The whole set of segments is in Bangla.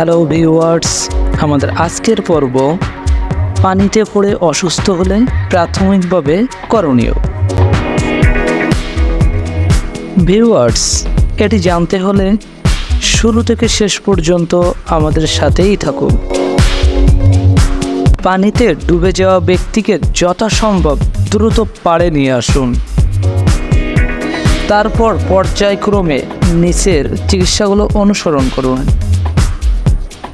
হ্যালো ভিউয়ার্স আমাদের আজকের পর্ব, পানিতে পড়ে অসুস্থ হলে প্রাথমিকভাবে করণীয়। ভিউয়ার্স এটি জানতে হলে শুরু থেকে শেষ পর্যন্ত আমাদের সাথেই থাকুন। পানিতে ডুবে যাওয়া ব্যক্তিকে যথাসম্ভব দ্রুত পাড়ে নিয়ে আসুন। তারপর পর্যায়ক্রমে নিচের চিকিৎসাগুলো অনুসরণ করুন।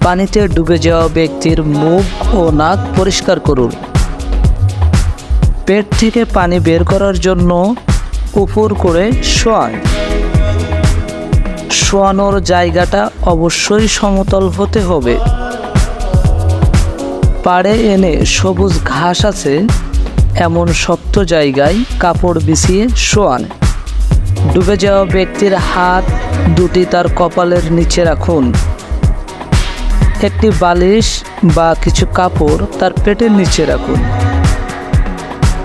পানিতে ডুবে যাওয়া ব্যক্তির মুখ ও নাক পরিষ্কার করুন। পেট থেকে পানি বের করার জন্য উপর করে শোয়ান। শোয়ানোর জায়গাটা অবশ্যই সমতল হতে হবে। পাড়ে এনে সবুজ ঘাস আছে, এমন শক্ত জায়গায় কাপড় বিছিয়ে শোয়ান। ডুবে যাওয়া ব্যক্তির হাত দুটি তার কপালের নিচে রাখুন। একটি বালিশ বা কিছু কাপড় তার পেটের নিচে রাখুন।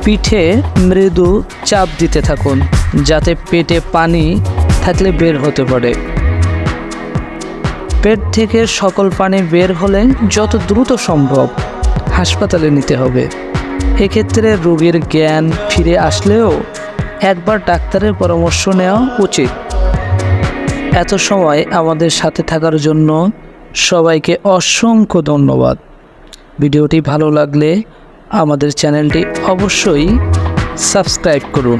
পিঠে মৃদু চাপ দিতে থাকুন, যাতে পেটে পানি থাকলে বের হতে পারে। পেট থেকে সকল পানি বের হলে যত দ্রুত সম্ভব হাসপাতালে নিতে হবে। এক্ষেত্রে রোগীর জ্ঞান ফিরে আসলেও একবার ডাক্তারের পরামর্শ নেওয়া উচিত। এত সময় আমাদের সাথে থাকার জন্য সবাইকে অসংখ্য ধন্যবাদ। ভিডিওটি ভালো লাগলে আমাদের চ্যানেলটি অবশ্যই সাবস্ক্রাইব করুন।